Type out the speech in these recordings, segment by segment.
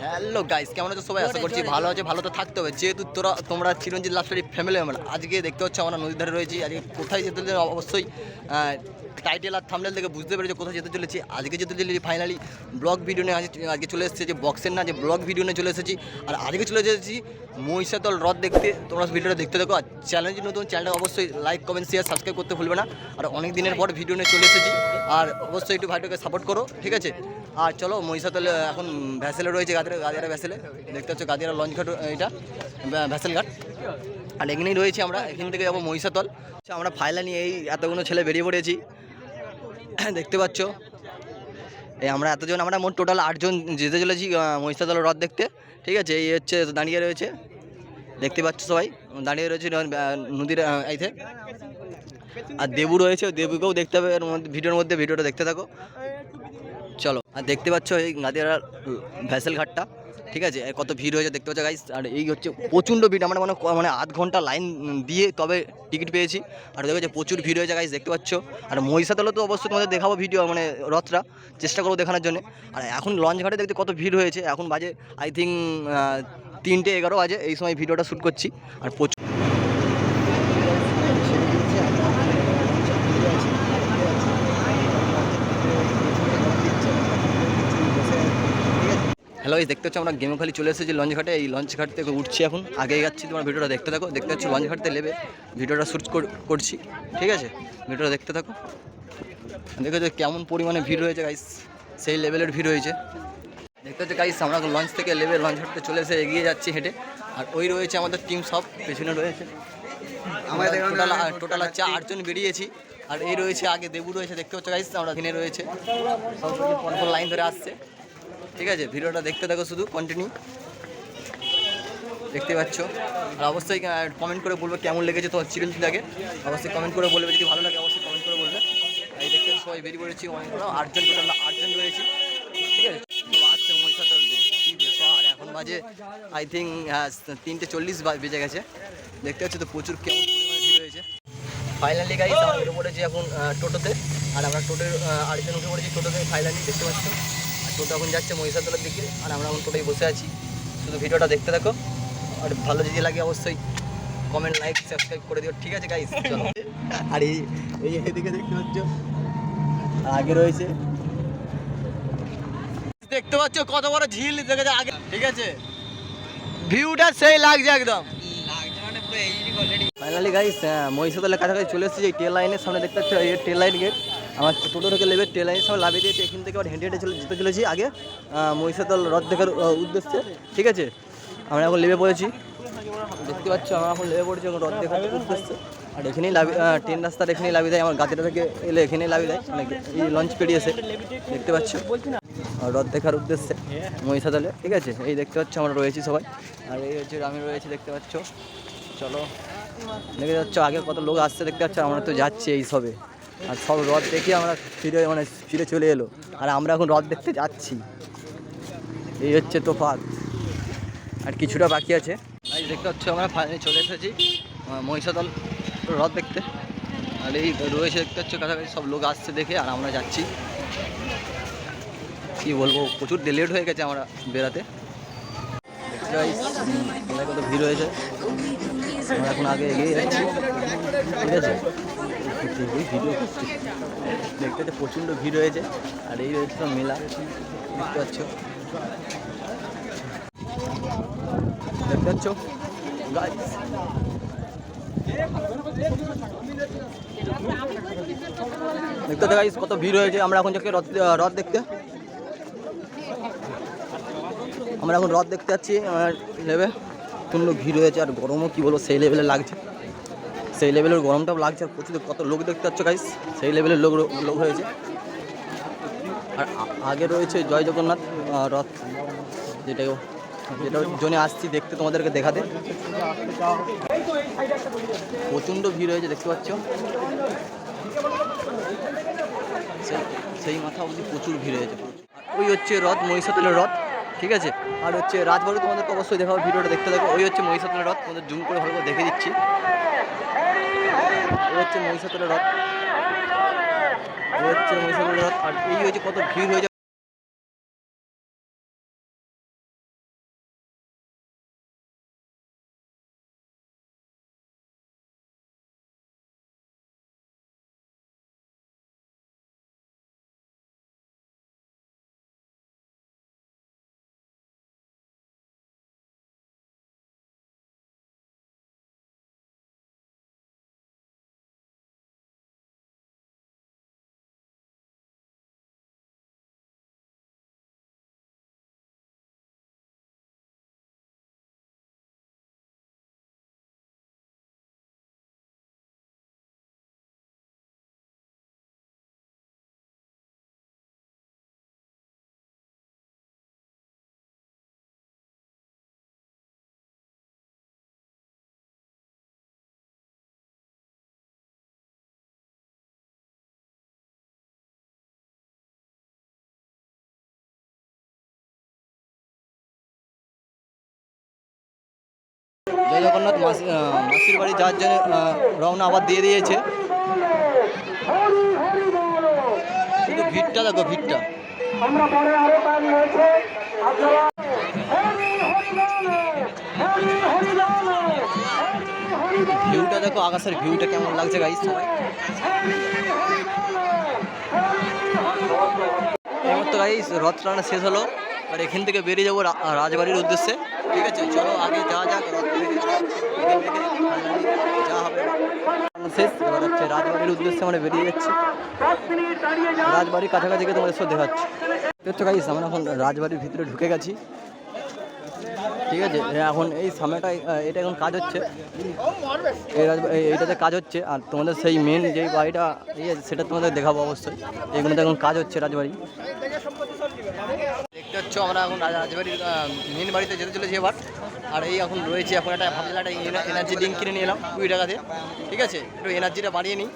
Hello guys কেমন আছো সবাই? আশা করছি ভালো আছে ভালো তো থাকতে হবে। যেহেতু তোরা তোমরা Chiranjit love story family member আজকে দেখতে হচ্ছে আমরা নদীর ধারে রয়েছি। আজকে কোথায় যেতে চলেছি অবশ্যই টাইটেল আর থামনেল থেকে বুঝতে পেরেছি কোথায় যেতে চলেছি। আজকে যেতে চলেছি ফাইনালি ব্লগ ভিডিও নিয়ে। আজ- আজকে চলে এসেছে যে বক্সের না যে ব্লগ ভিডিও নিয়ে চলে এসেছি। আর আজকে চলে এসেছি মহিষাতল হ্রদ দেখতে। তোমরা ভিডিওটা দেখতে দেখো আর চ্যানেলটি নতুন চ্যানেলটা অবশ্যই লাইক কমেন্ট শেয়ার সাবস্ক্রাইব করতে ভুলবে না। আর অনেক দিনের পর ভিডিও নিয়ে চলে এসেছি। আর অবশ্যই একটু ভাইটাকে সাপোর্ট করো ঠিক আছে? আর চলো মহিষাতলে এখন ভ্যাসেলে রয়েছে গাদিরা গাদিয়ারা ভ্যাসেলে দেখতে পাচ্ছ গাদিয়ারা লঞ্চ ঘাট এটা ভ্যা- ভ্যাসেল ঘাট। আর এখানেই রয়েছি আমরা এখান থেকে যাব মহিষাতল। আচ্ছা, আমরা ফাইলা নিয়ে এই এতগুলো ছেলে বেরিয়ে পড়েছি। দেখতে পাচ্ছ। এই আমরা এতজন আমরা মোট টোটাল আটজন যেতে চলেছি আহ, মহিষাদল হ্রদ দেখতে। ঠিক আছে এই হচ্ছে দাঁড়িয়ে রয়েছে। দেখতে পাচ্ছ সবাই দাঁড়িয়ে রয়েছে নদীর এইতে। আর দেবু রয়েছে দেবুকেও দেখতে হবে ভিডিওর মধ্যে ভিডিওটা দেখতে থাকো। চলো, আর দেখতে পাচ্ছ এই গাদিয়ারা ভ্যাসেল ঘাটটা, ঠিক আছে? কত ভিড় হয়েছে দেখতে পাচ্ছ গাইস আর এই হচ্ছে প্রচণ্ড ভিড়, আমরা মানে মানে আধ ঘণ্টা লাইন দিয়ে তবে টিকিট পেয়েছি। আর দেখো যে প্রচুর ভিড় হয়েছে গাইস দেখতে পাচ্ছ। আর মহিষাতলে তো অবশ্যই তোমাদের দেখাবো ভিডিও মানে রথটা, চেষ্টা করব দেখানোর জন্য। আর এখন লঞ্চ ঘাটে দেখতে কত ভিড় হয়েছে, এখন বাজে আই থিঙ্ক তিনটে এগারো বাজে, এই সময় ভিডিওটা শ্যুট করছি। আর প্রচুর হ্যালো এই দেখতে হচ্ছে আমরা গেমখালি চলে এসেছি লঞ্চ ঘাটে। এই লঞ্চ ঘাট থেকে উঠছি এখন। আগে যাচ্ছি, তোমার ভিডিওটা দেখতে থাকো। দেখতে পাচ্ছ লঞ্চ ঘাট থেকে নেবে ভিডিওটা শ্যুট করছি। ঠিক আছে? ভিডিওটা দেখতে থাকো। দেখো যে কেমন পরিমাণে ভিড় হয়েছে গাইস সেই লেভেলের ভিড় হয়েছে। দেখতে হচ্ছে গাইস আমরা লঞ্চ থেকে লেবে লঞ্চ ঘাটতে চলে এসে এগিয়ে যাচ্ছি হেঁটে। আর ওই রয়েছে আমাদের টিম সব, পেছনে রয়েছে। আমাদের টোটাল টোটাল হচ্ছে আটজন বেরিয়েছি। আর এই রয়েছে আগে দেবু রয়েছে, দেখতে পাচ্ছ গাইস আমরা এখানে রয়েছে। লাইন ধরে আসছে। ঠিক আছে, ভিডিওটা দেখতে থাকো শুধু কন্টিনিউ দেখতে পাচ্ছ। আর অবশ্যই কমেন্ট করে বলবে কেমন লেগেছে তোমার চিরঞ্জিতাকে। অবশ্যই কমেন্ট করে বলবে, যদি ভালো লাগে অবশ্যই কমেন্ট করে বলবে। এই দেখতে সবাই বেরিয়ে পড়েছি, অনেক আটজন টোটাল আটজন রয়েছি। ঠিক আছে? আসছে ব্যাপার? এখন বাজে আই থিঙ্ক তিনটে চল্লিশ বেজে গেছে। দেখতে পাচ্ছ তো প্রচুর কেমন পরিমাণে ভিড় হয়েছে। ফাইনালি গাইজ আমরা উঠে পড়েছি এখন টোটোতে, আর আমরা টোটোর আরেকজন উঠে পড়েছি টোটোতে ফাইনালি দেখতে পাচ্ছ। আর টোটো এখন যাচ্ছে মহিষাতলার দিকে আর আমরা এখন টোটোয় বসে আছি। শুধু ভিডিওটা দেখতে থাকো আর ভালো যদি লাগে অবশ্যই কমেন্ট লাইক সাবস্ক্রাইব করে দিও। ঠিক আছে গাইজ চলো। আর এই এই এদিকে দেখতে পাচ্ছ আর আগে রয়েছে। দেখতে পাচ্ছ কত বড় ঝিল দেখেছে আগে। ঠিক আছে? ভিউটা সেই লাগছে একদম। ফাইনালি গাইস মহিষাদলের কাছাকাছি চলে এসেছি এই টেল লাইনের সামনে দেখতে পাচ্ছ এই টেল লাইন গেট আমার টোটো থেকে লেবে টেল লাইনের সামনে লাভিয়ে দিয়েছি এখান থেকে আবার হেঁটে হেঁটে চলে যেতে চলেছি আগে আহ, মহিষাদল হ্রদ দেখার উদ্দেশ্যে ঠিক আছে? আমরা এখন লেবে পড়েছি। দেখতে পাচ্ছ আমরা এখন লেবে পড়েছি এখন হ্রদ দেখার উদ্দেশ্যে। আর এখানেই লাভি ট্রেন রাস্তার এখানেই লাভি দেয় আমার গাতিটা থেকে এলে এখানেই লাভি দেয়। মানে এই লঞ্চ পেরিয়েছে দেখতে পাচ্ছ? হ্রদ দেখার উদ্দেশ্যে মহিষাদলে ঠিক আছে? এই দেখতে পাচ্ছ আমরা রয়েছি সবাই। আর এই হচ্ছে আমি রয়েছি দেখতে পাচ্ছ? চলো দেখতে পাচ্ছ আগে কত লোক আসছে দেখতে পাচ্ছ? আমরা তো যাচ্ছি এই সবে। আর সব হ্রদ দেখে আমরা ফিরে মানে ফিরে চলে এলো। আর আমরা এখন হ্রদ দেখতে যাচ্ছি। এই হচ্ছে তোফাত আর কিছুটা বাকি আছে। আজ দেখতে পাচ্ছ আমরা ফাইনালি চলে এসেছি মহিষাদল হ্রদ দেখতে। আর এই রয়েছে দেখতে পাচ্ছ, কাছাকাছি সব লোক আসছে দেখে, আর আমরা যাচ্ছি। কি বলব, প্রচুর লেট হয়ে গেছে আমরা বেড়াতে। মেলায় কত ভিড় হয়েছে। আমরা এখন আগে এগিয়ে যাচ্ছি। ঠিক আছে? ভিডিও দেখতে তো প্রচণ্ড ভিড় হয়েছে। আর এই রয়েছে সব মেলা। দেখতে পাচ্ছ? দেখতে পাচ্ছ? গাইস দেখতে তো গাইস কত ভিড় হয়েছে? আমরা এখন যাচ্ছি রথ রথ দেখতে। আমরা এখন রথ দেখতে যাচ্ছি, আমার লেবে প্রচণ্ড ভিড় হয়েছে আর গরমও কী বলব, সেই লেভেলে লাগছে। সেই লেভেলের গরমটাও লাগছে আর প্রচুর কত লোক দেখতে পাচ্ছ গাইস সেই লেভেলের লোক লোক হয়েছে। আর আগে রয়েছে জয় জগন্নাথ রথ যেটাও যেটার জন্য আসছি দেখতে তোমাদেরকে দেখাতে। প্রচণ্ড ভিড় হয়েছে, দেখতে পাচ্ছ? সেই মাথা অবধি প্রচুর ভিড় হয়েছে। ওই হচ্ছে রথ মহিষাতলের রথ। ঠিক আছে? আর হচ্ছে রাজবাড়ি তোমাদেরকে অবশ্যই দেখাবো, ভিডিওটা দেখতে থাকো। ওই হচ্ছে মহিষাতলের রথ, তোমাদের জুম করে ভালো করে দেখে দিচ্ছি। ওই হচ্ছে মহিষাতলের রথ। ওই হচ্ছে মহিষাতলের রথ। আর এই হচ্ছে কত ভিড় হয়েছে জগন্নাথ মাসি মাসির বাড়ি যাওয়ার জন্য রওনা আবার দিয়ে দিয়েছে। শুধু ভিড়টা দেখো ভিড়টা। আমরা পরে আরও কাজ আপনারা ভিউটা দেখো আকাশের ভিউটা কেমন লাগছে গাইস সবাই। এবার তো গাইস রথ টানা শেষ হলো আর এখান থেকে বেরিয়ে যাব রাজবাড়ির উদ্দেশ্যে। ঠিক আছে চলো আগে যাওয়া যাক রথ থেকে এখান থেকে যা হবে শেষ। এবার হচ্ছে রাজবাড়ির উদ্দেশ্যে আমরা বেরিয়ে যাচ্ছি। রাজবাড়ির কাছাকাছি গিয়ে তোমাদের সব দেখাচ্ছি। দেখছ গাইস আমরা এখন রাজবাড়ির ভিতরে ঢুকে গেছি। ঠিক আছে, এখন এই সামনেটা এটা এখন কাজ হচ্ছে। এই এইটাতে কাজ হচ্ছে। আর তোমাদের সেই মেন যে বাড়িটা, এই আছে সেটা তোমাদের দেখাবো অবশ্যই। এগুলোতে এখন কাজ হচ্ছে রাজবাড়ি। দেখতে পাচ্ছ আমরা এখন রাজা- রাজবাড়ির মেন বাড়িতে যেতে চলেছি এবার। আর এই এখন রয়েছে, এখন একটা ভাবছিলাম একটা এনার্জি ড্রিঙ্ক কিনে নিয়ে এলাম কুড়ি টাকাতে। ঠিক আছে? একটু এনার্জিটা বাড়িয়ে নিই।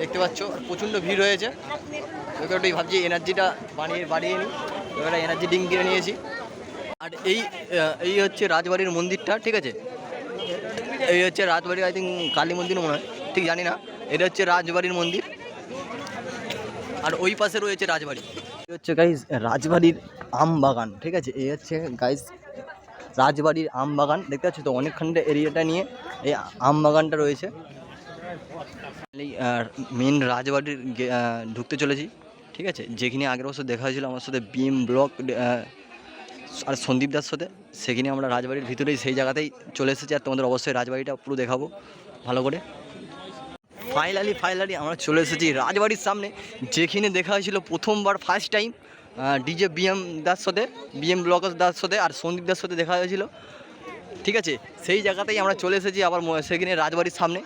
দেখতে পাচ্ছ, প্রচণ্ড ভিড় হয়েছে। ওকে একটু ভাবছি, এনার্জিটা বানিয়ে বাড়িয়ে নিই। একটা এনার্জি ড্রিঙ্ক কিনে নিয়েছি। আর এই এই হচ্ছে রাজবাড়ির মন্দিরটা, ঠিক আছে? এই হচ্ছে রাজবাড়ির আই থিঙ্ক কালী মন্দির মনে হয়। ঠিক, জানি না। এটা হচ্ছে রাজবাড়ির মন্দির। আর ওই পাশে রয়েছে রাজবাড়ি। হচ্ছে গাইস রাজবাড়ির আম বাগান ঠিক আছে? এই হচ্ছে গাইস রাজবাড়ির আম বাগান দেখতে পাচ্ছ তো অনেকখানটা এরিয়াটা নিয়ে এই আম বাগানটা রয়েছে। এই মেন রাজবাড়ির ঢুকতে চলেছি, ঠিক আছে? যেখানে আগের বছর দেখা হয়েছিল আমার সাথে বিএম ব্লক আর সন্দীপ দাস সাথে, সেখানে আমরা রাজবাড়ির ভিতরেই সেই জায়গাতেই চলে এসেছি। আর তোমাদের অবশ্যই রাজবাড়িটা পুরো দেখাবো, ভালো করে। ফাইনালি ফাইনালি আমরা চলে এসেছি রাজবাড়ির সামনে, যেখানে দেখা হয়েছিল প্রথমবার first time DJ BM Das সাথে বিএম ব্লক দাস সাথে আর সন্দীপ দার সাথে দেখা হয়েছিল। ঠিক আছে? সেই জায়গাতেই আমরা চলে এসেছি আবার সেখানে রাজবাড়ির সামনে।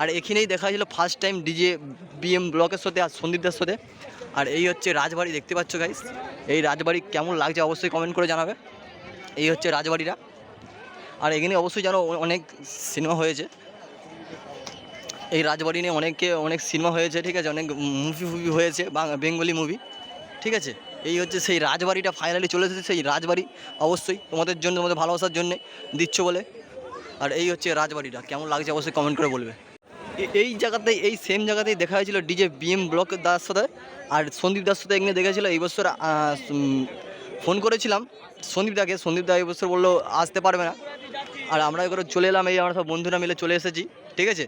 আর এখানেই দেখা হয়েছিল ফার্স্ট টাইম ডিজে বিএম ব্লকের সাথে আর সন্দীপ দাস সাথে। আর এই হচ্ছে রাজবাড়ি, দেখতে পাচ্ছ গাইস এই রাজবাড়ি কেমন লাগছে অবশ্যই কমেন্ট করে জানাবে। এই হচ্ছে রাজবাড়িরা আর এখানে অবশ্যই জানো অনেক সিনেমা হয়েছে। এই রাজবাড়ি নিয়ে অনেকে, অনেক সিনেমা হয়েছে, ঠিক আছে? অনেক মুভি ফুভি হয়েছে বেঙ্গলি মুভি ঠিক আছে? এই হচ্ছে সেই রাজবাড়িটা ফাইনালি চলে এসেছে, সেই রাজবাড়ি। অবশ্যই তোমাদের জন্য, তোমাদের ভালোবাসার জন্যে দিচ্ছ বলে। আর এই হচ্ছে রাজবাড়িটা, কেমন লাগছে অবশ্যই কমেন্ট করে বলবে। এই জায়গাতেই এই সেম জায়গাতেই দেখা হয়েছিল ডিজে বিএম ব্লক দাস সাথে, আর সন্দীপ দাস সাথে এখানে দেখেছিল এই বছর ফোন করেছিলাম সন্দীপ দাকে। সন্দীপ দা এই বছর বলল, আসতে পারবে না। আর আমরা এবার চলে এলাম, এই আমরা সব বন্ধুরা মিলে চলে এসেছি, ঠিক আছে?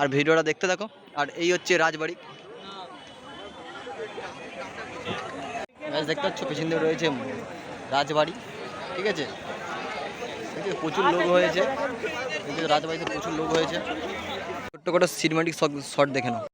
আর ভিডিওটা দেখতে থাকো। আর এই হচ্ছে রাজবাড়ি। Guys, দেখতে পাচ্ছ পেছনে রয়েছে রাজবাড়ি ঠিক আছে? প্রচুর লোক হয়েছে কিন্তু রাজবাড়িতে প্রচুর লোক হয়েছে। ছোট্ট করে সিনেমাটিক শট দেখে নাও।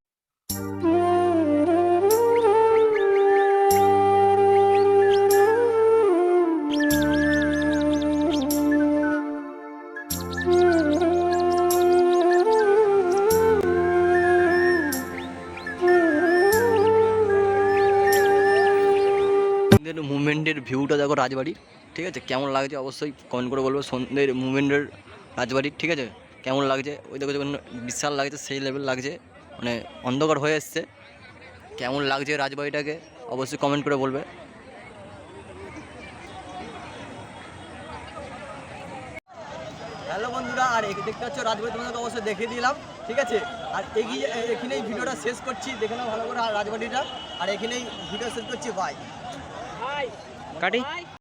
মুভমেন্টের ভিউটা দেখো রাজবাড়ির, ঠিক আছে? কেমন লাগছে অবশ্যই কমেন্ট করে বলব। সন্ধ্যের মুভমেন্টের রাজবাড়ির, ঠিক আছে? কেমন লাগছে? ওই দেখো যখন বিশাল লাগছে, সেই লেভেল লাগছে মানে অন্ধকার হয়ে এসছে। কেমন লাগছে রাজবাড়িটাকে? অবশ্যই কমেন্ট করে বলবে। হ্যালো বন্ধুরা, আর দেখতে পাচ্ছ রাজবাড়ি তোমাদেরকে অবশ্যই দেখিয়ে দিলাম, ঠিক আছে? আর এগিয়ে এখানেই ভিডিওটা শেষ করছি, দেখে নাও ভালো করে রাজবাড়িটা। আর এখানেই ভিডিও শেষ করছি বাই কাটি